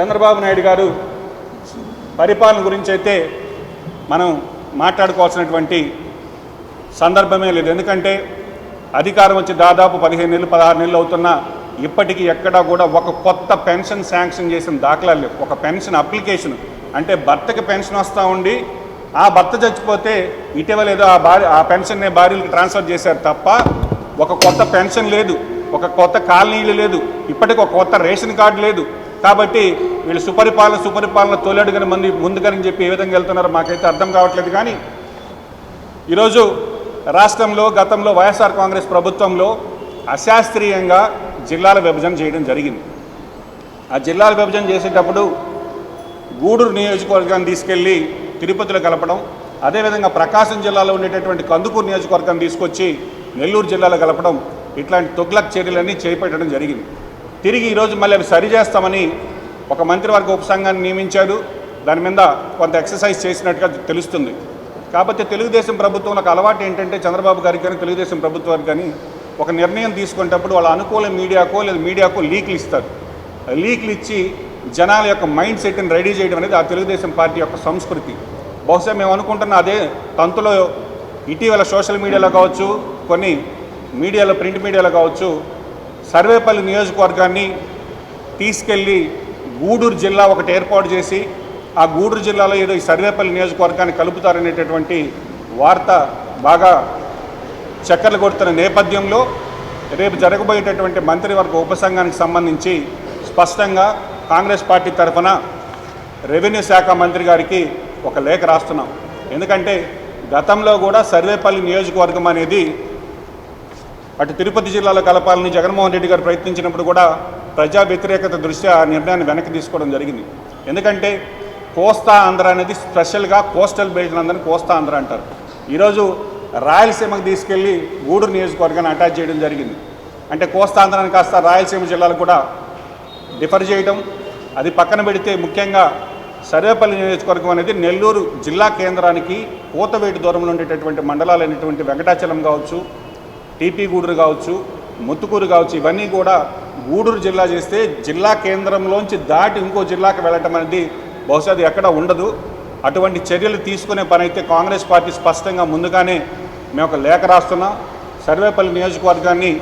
చంద్రబాబు నాయుడు గారు పరిపాలన గురించి అయితే మనం మాట్లాడుకోవాల్సినటువంటి సందర్భమే లేదు. ఎందుకంటే అధికారం వచ్చి దాదాపు పదిహేను నెలలు పదహారు నెలలు అవుతున్నా ఇప్పటికీ ఎక్కడా కూడా ఒక కొత్త పెన్షన్ శాంక్షన్ చేసిన దాఖలాలు లేవు. ఒక పెన్షన్ అప్లికేషన్. అంటే భర్తకి పెన్షన్ వస్తూ ఉండి ఆ భర్త చచ్చిపోతే ఇటీవల ఏదో ఆ భార్య ఆ పెన్షన్నే భార్యలకు ట్రాన్స్ఫర్ చేశారు తప్ప ఒక కొత్త పెన్షన్ లేదు. ఒక కొత్త కాలనీలు లేదు. ఇప్పటికి ఒక కొత్త రేషన్ కార్డు లేదు. కాబట్టి వీళ్ళు సుపరిపాలన సుపరిపాలన తొలడుగని మంది ముందుకని చెప్పి ఏ విధంగా వెళ్తున్నారో మాకైతే అర్థం కావట్లేదు. కానీ ఈరోజు రాష్ట్రంలో గతంలో వైఎస్ఆర్ కాంగ్రెస్ ప్రభుత్వంలో అశాస్త్రీయంగా జిల్లాల విభజన చేయడం జరిగింది. ఆ జిల్లాల విభజన చేసేటప్పుడు గూడూరు నియోజకవర్గాన్ని తీసుకెళ్ళి తిరుపతిలో కలపడం అదేవిధంగా ప్రకాశం జిల్లాలో ఉండేటటువంటి కందుకూరు నియోజకవర్గాన్ని తీసుకొచ్చి నెల్లూరు జిల్లాలో కలపడం ఇట్లాంటి తొగ్లక్ చర్యలన్నీ చేపట్టడం జరిగింది. తిరిగి ఈరోజు మళ్ళీ అవి సరిచేస్తామని ఒక మంత్రివర్గ ఉపసంఘాన్ని నియమించారు. దాని మీద కొంత ఎక్సర్సైజ్ చేసినట్టుగా తెలుస్తుంది. కాకపోతే తెలుగుదేశం ప్రభుత్వంలో ఒక అలవాటు ఏంటంటే చంద్రబాబు గారికి కానీ తెలుగుదేశం ప్రభుత్వానికి కానీ ఒక నిర్ణయం తీసుకునేటప్పుడు వాళ్ళ అనుకూల మీడియాకో లేదా మీడియాకో లీక్లు ఇస్తారు. లీక్లు ఇచ్చి జనాల యొక్క మైండ్ సెట్ని రెడీ చేయడం అనేది ఆ తెలుగుదేశం పార్టీ యొక్క సంస్కృతి. బహుశా మేము అనుకుంటున్న అదే తంతులో ఇటీవల సోషల్ మీడియాలో కావచ్చు కొన్ని మీడియాలో ప్రింట్ మీడియాలో కావచ్చు సర్వేపల్లి నియోజకవర్గాన్ని తీసుకెళ్ళి గూడూరు జిల్లా ఒకటి ఏర్పాటు చేసి ఆ గూడూరు జిల్లాలో ఏదో ఈ సర్వేపల్లి నియోజకవర్గాన్ని కలుపుతారనేటటువంటి వార్త బాగా చక్కర్లు కొడుతున్న నేపథ్యంలో రేపు జరగబోయేటటువంటి మంత్రివర్గ ఉపసంఘానికి సంబంధించి స్పష్టంగా కాంగ్రెస్ పార్టీ తరఫున రెవెన్యూ శాఖ మంత్రి గారికి ఒక లేఖ రాస్తున్నాం. ఎందుకంటే గతంలో కూడా సర్వేపల్లి నియోజకవర్గం అనేది అటు తిరుపతి జిల్లాలో కలపాలని జగన్మోహన్ రెడ్డి గారు ప్రయత్నించినప్పుడు కూడా ప్రజా వ్యతిరేకత దృష్ట్యా ఆ నిర్ణయాన్ని వెనక్కి తీసుకోవడం జరిగింది. ఎందుకంటే కోస్తా ఆంధ్ర అనేది స్పెషల్గా కోస్టల్ బెల్ట్ అందరినీ కోస్తా ఆంధ్ర అంటారు. ఈరోజు రాయలసీమకు తీసుకెళ్ళి గూడూరు నియోజకవర్గాన్ని అటాచ్ చేయడం జరిగింది. అంటే కోస్తా ఆంధ్రాన్ని కాస్త రాయలసీమ జిల్లాలు కూడా డిఫర్ చేయడం అది పక్కన పెడితే ముఖ్యంగా సర్వేపల్లి నియోజకవర్గం అనేది నెల్లూరు జిల్లా కేంద్రానికి కూతవేటి దూరంలో ఉండేటటువంటి మండలాలు అయినటువంటి వెంకటాచలం కావచ్చు టీపీ గూడూరు కావచ్చు ముత్తుకూరు కావచ్చు ఇవన్నీ కూడా గూడూరు జిల్లా చేస్తే జిల్లా కేంద్రంలోంచి దాటి ఇంకో జిల్లాకి వెళ్ళటం అనేది బహుశా అది ఎక్కడ ఉండదు. అటువంటి చర్యలు తీసుకునే పని అయితే కాంగ్రెస్ పార్టీ స్పష్టంగా ముందుగానే మేము ఒక లేఖ రాస్తున్నాం. సర్వేపల్లి నియోజకవర్గాన్ని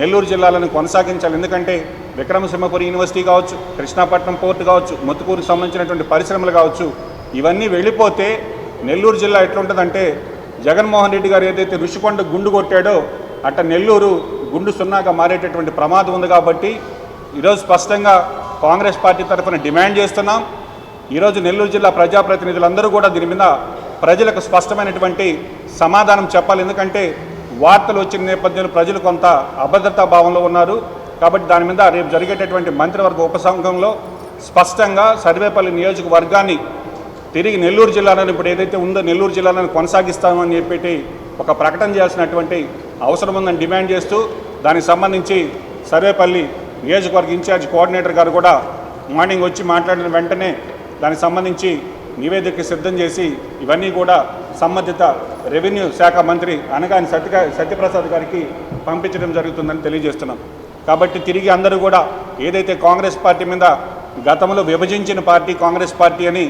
నెల్లూరు జిల్లాలను కొనసాగించాలి. ఎందుకంటే విక్రమసింహపురి యూనివర్సిటీ కావచ్చు కృష్ణాపట్నం పోర్టు కావచ్చు ముత్తుకూరుకు సంబంధించినటువంటి పరిశ్రమలు కావచ్చు ఇవన్నీ వెళ్ళిపోతే నెల్లూరు జిల్లా ఎట్లుంటుందంటే జగన్మోహన్ రెడ్డి గారు ఏదైతే ఋషికొండ గుండు కొట్టాడో అట్ట నెల్లూరు గుండు సున్నాగా మారేటటువంటి ప్రమాదం ఉంది కాబట్టి ఈరోజు స్పష్టంగా కాంగ్రెస్ పార్టీ తరఫున డిమాండ్ చేస్తున్నాం. ఈరోజు నెల్లూరు జిల్లా ప్రజాప్రతినిధులందరూ కూడా దీని మీద ప్రజలకు స్పష్టమైనటువంటి సమాధానం చెప్పాలి. ఎందుకంటే వార్తలు వచ్చిన నేపథ్యంలో ప్రజలు కొంత అభద్రతా భావంలో ఉన్నారు. కాబట్టి దాని మీద రేపు జరిగేటటువంటి మంత్రివర్గ ఉపసంఘంలో స్పష్టంగా సర్వేపల్లి నియోజకవర్గాన్ని తిరిగి నెల్లూరు జిల్లాలో ఇప్పుడు ఏదైతే ఉందో నెల్లూరు జిల్లాలను కొనసాగిస్తామని చెప్పేటి ఒక ప్రకటన చేయాల్సినటువంటి అవసరం ఉందని డిమాండ్ చేస్తూ దానికి సంబంధించి సర్వేపల్లి నియోజకవర్గ ఇన్ఛార్జ్ కోఆర్డినేటర్ గారు కూడా మార్నింగ్ వచ్చి మాట్లాడిన వెంటనే దానికి సంబంధించి నివేదిక సిద్ధం చేసి ఇవన్నీ కూడా సంబంధిత రెవెన్యూ శాఖ మంత్రి అనగాని సత్య సత్యప్రసాద్ గారికి పంపించడం జరుగుతుందని తెలియజేస్తున్నాం. కాబట్టి తిరిగి అందరూ కూడా ఏదైతే కాంగ్రెస్ పార్టీ మీద గతంలో విభజించిన పార్టీ కాంగ్రెస్ పార్టీ అని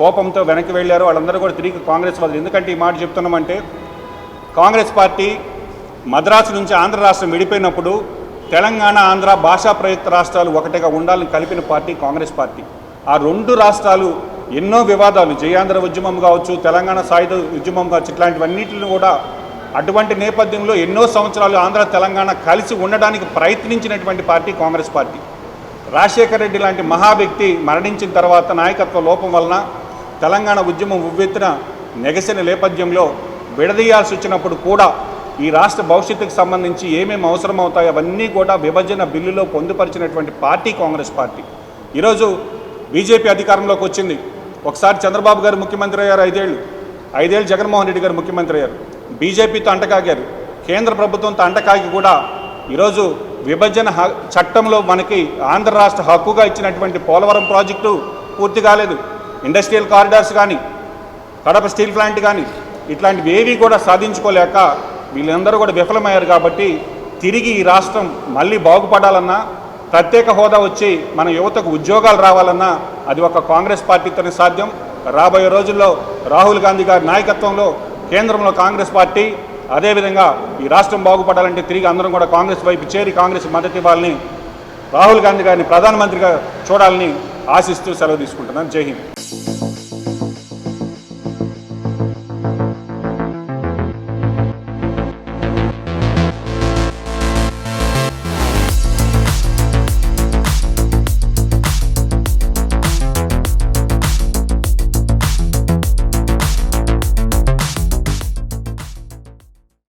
కోపంతో వెనక్కి వెళ్ళారో వాళ్ళందరూ కూడా తిరిగి కాంగ్రెస్ వాళ్ళు ఎందుకంటే ఈ మాట చెప్తున్నామంటే కాంగ్రెస్ పార్టీ మద్రాసు నుంచి ఆంధ్ర రాష్ట్రం విడిపోయినప్పుడు తెలంగాణ ఆంధ్ర భాషా ప్రయుక్త రాష్ట్రాలు ఒకటిగా ఉండాలని కలిపిన పార్టీ కాంగ్రెస్ పార్టీ. ఆ రెండు రాష్ట్రాలు ఎన్నో వివాదాలు జయాంధ్ర ఉద్యమం కావచ్చు తెలంగాణ సాయుధ ఉద్యమం కావచ్చు ఇట్లాంటివన్నిటిని కూడా అటువంటి నేపథ్యంలో ఎన్నో సంవత్సరాలు ఆంధ్ర తెలంగాణ కలిసి ఉండడానికి ప్రయత్నించినటువంటి పార్టీ కాంగ్రెస్ పార్టీ. రాజశేఖర రెడ్డి లాంటి మహా వ్యక్తి మరణించిన తర్వాత నాయకత్వ లోపం వలన తెలంగాణ ఉద్యమం ఉవ్వెత్తిన నెగసిన నేపథ్యంలో విడదీయాల్సి వచ్చినప్పుడు కూడా ఈ రాష్ట్ర భవిష్యత్తుకు సంబంధించి ఏమేమి అవసరం అవుతాయి అవన్నీ కూడా విభజన బిల్లులో పొందుపరిచినటువంటి పార్టీ కాంగ్రెస్ పార్టీ. ఈరోజు బీజేపీ అధికారంలోకి వచ్చింది. ఒకసారి చంద్రబాబు గారు ముఖ్యమంత్రి అయ్యారు ఐదేళ్ళు. ఐదేళ్ళు జగన్మోహన్ రెడ్డి గారు ముఖ్యమంత్రి అయ్యారు. బీజేపీతో అంటకాగారు కేంద్ర ప్రభుత్వంతో అంటకాగి కూడా ఈరోజు విభజన హ- చట్టంలో మనకి ఆంధ్ర రాష్ట్ర హక్కుగా ఇచ్చినటువంటి పోలవరం ప్రాజెక్టు పూర్తి కాలేదు. ఇండస్ట్రియల్ కారిడార్స్ కానీ కడప స్టీల్ ప్లాంట్ కానీ ఇట్లాంటివి ఏవి కూడా సాధించుకోలేక వీళ్ళందరూ కూడా విఫలమయ్యారు కాబట్టి తిరిగి ఈ రాష్ట్రం మళ్ళీ బాగుపడాలన్నా ప్రత్యేక హోదా వచ్చి మన యువతకు ఉద్యోగాలు రావాలన్నా అది ఒక కాంగ్రెస్ పార్టీతోనే సాధ్యం. రాబోయే రోజుల్లో రాహుల్ గాంధీ గారి నాయకత్వంలో కేంద్రంలో కాంగ్రెస్ పార్టీ అదేవిధంగా ఈ రాష్ట్రం బాగుపడాలంటే తిరిగి అందరం కూడా కాంగ్రెస్ వైపు చేరి కాంగ్రెస్ మద్దతు ఇవ్వాలని రాహుల్ గాంధీ గారిని ప్రధానమంత్రిగా చూడాలని ఆశిస్తూ సెలవు తీసుకుంటున్నాను. జై హింద్.